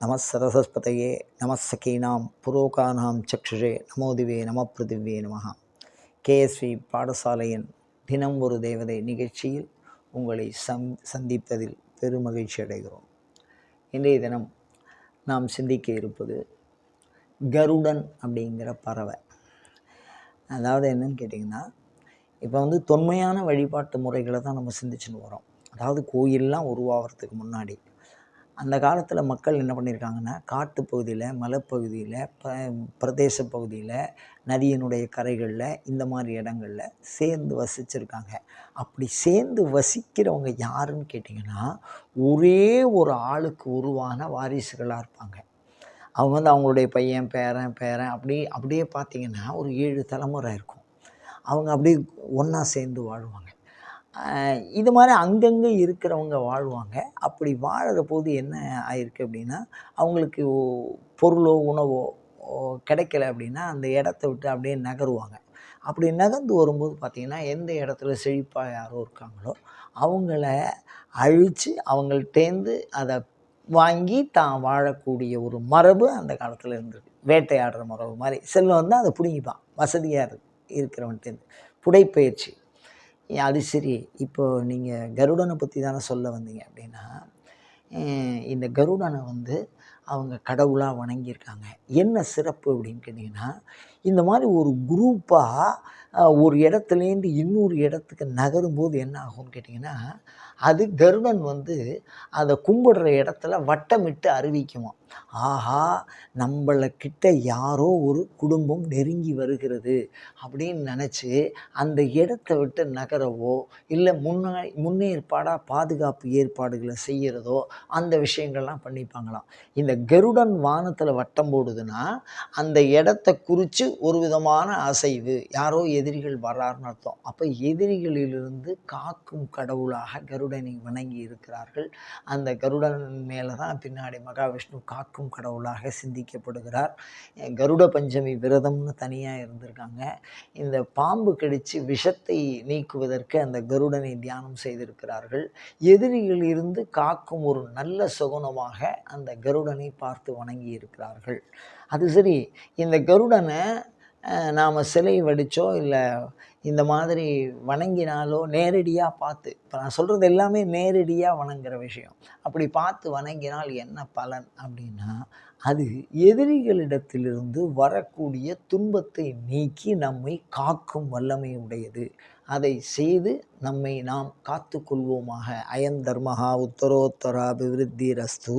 நமசரசே நமசரசஸ்பதையே நமசகீனாம் புரோகானாம் சக்ஷுஷே நமோதிவே நம பிருதிவே நமஹா. கேஎஸ்வி பாடசாலையின் தினம் ஒரு தேவதை நிகழ்ச்சியில் உங்களை சம் சந்திப்பதில் பெருமகிழ்ச்சி அடைகிறோம். இன்றைய தினம் நாம் சிந்திக்க இருப்பது கருடன் அப்படிங்கிற பறவை. அதாவது என்னன்னு கேட்டிங்கன்னா இப்போ வந்து தொன்மையான வழிபாட்டு முறைகளை தான் நம்ம சிந்திச்சுன்னு வரோம் அதாவது கோயிலெலாம் உருவாகிறதுக்கு முன்னாடி அந்த காலத்தில் மக்கள் என்ன பண்ணியிருக்காங்கன்னா காட்டு பகுதியில் மலைப்பகுதியில் ப பிரதேச பகுதியில் நதியினுடைய கரைகளில் இந்த மாதிரி இடங்களில் சேர்ந்து வசிச்சிருக்காங்க. அப்படி சேர்ந்து வசிக்கிறவங்க யாருன்னு கேட்டிங்கன்னா ஒரே ஒரு ஆளுக்கு உருவான வாரிசுகளாக இருப்பாங்க. அவங்க வந்து அவங்களுடைய பையன் பேரன் பேரன் அப்படி அப்படியே பார்த்திங்கன்னா ஒரு ஏழு தலைமுறை இருக்கும். அவங்க அப்படியே ஒன்றா சேர்ந்து வாழ்வாங்க. இது மாதிரி அங்கங்கே இருக்கிறவங்க வாழ்வாங்க. அப்படி வாழுற போது என்ன ஆயிருக்கு அப்படின்னா அவங்களுக்கு பொருளோ உணவோ கிடைக்கல அப்படின்னா அந்த இடத்த விட்டு அப்படியே நகருவாங்க. அப்படி நகர்ந்து வரும்போது பார்த்திங்கன்னா எந்த இடத்துல செழிப்பாக யாரோ இருக்காங்களோ அவங்கள அழித்து அவங்கள்டேந்து அதை வாங்கி தான் வாழக்கூடிய ஒரு மரபு அந்த காலத்தில் இருந்தது. வேட்டையாடுற மரபு மாதிரி. செல்வம் வந்து அதை பிடிங்கிப்பான். வசதியாக இருக்கிறவன்ட்டேருந்து புடைப்பயிற்சி. அது சரி. இப்போ நீங்கள் கருடனை பற்றி தானே சொல்ல வந்தீங்க அப்படின்னா இந்த கருடனை வந்து அவங்க கடவுளாக வணங்கியிருக்காங்க. என்ன சிறப்பு அப்படின்னு கேட்டிங்கன்னா இந்த மாதிரி ஒரு குரூப்பாக ஒரு இடத்துலேருந்து இன்னொரு இடத்துக்கு நகரும்போது என்ன ஆகும்னு கேட்டிங்கன்னா அது கருடன் வந்து அதை கும்பிடுற இடத்துல வட்டமிட்டு அறிவிக்குமா ஆஹா நம்மளை கிட்ட யாரோ ஒரு குடும்பம் நெருங்கி வருகிறது அப்படின்னு நினச்சி அந்த இடத்த விட்டு நகரவோ இல்லை முன்னா முன்னேற்பாடாக பாதுகாப்பு ஏற்பாடுகளை செய்கிறதோ அந்த விஷயங்கள்லாம் பண்ணிப்பாங்களாம். இந்த கருடன் வானத்தில் வட்டம் போடுதுன்னா அந்த இடத்த குறித்து ஒரு விதமான அசைவு. யாரோ எதிரிகள் வர்றாருன்னு அர்த்தம். அப்போ எதிரிகளிலிருந்து காக்கும் கடவுளாக கருடனை வணங்கி இருக்கிறார்கள். அந்த கருடன் மேலே தான் பின்னாடி மகாவிஷ்ணு காக்கும் கடவுளாக சிந்திக்கப்படுகிறார். கருட பஞ்சமி விரதம்னு தனியாக இருந்திருக்காங்க. இந்த பாம்பு கடித்து விஷத்தை நீக்குவதற்கு அந்த கருடனை தியானம் செய்திருக்கிறார்கள். எதிரிகளிலிருந்து காக்கும் ஒரு நல்ல சுகுணமாக அந்த கருடனை பார்த்து வணங்கி இருக்கிறார்கள் அது சரி இந்த கருடனை நாம் சிலை வடித்தோ இல்லை இந்த மாதிரி வணங்கினாலோ நேரடியாக பார்த்து இப்போ நான் சொல்கிறது எல்லாமே நேரடியாக வணங்குற விஷயம். அப்படி பார்த்து வணங்கினால் என்ன பலன் அப்படின்னா அது எதிரிகளிடத்திலிருந்து வரக்கூடிய துன்பத்தை நீக்கி நம்மை காக்கும் வல்லமை உடையது. அதை செய்து நம்மை நாம் காத்து கொள்வோமாக அயம் தர்மஹா உத்தரோத்தராபிவிருத்தி ரஸ்து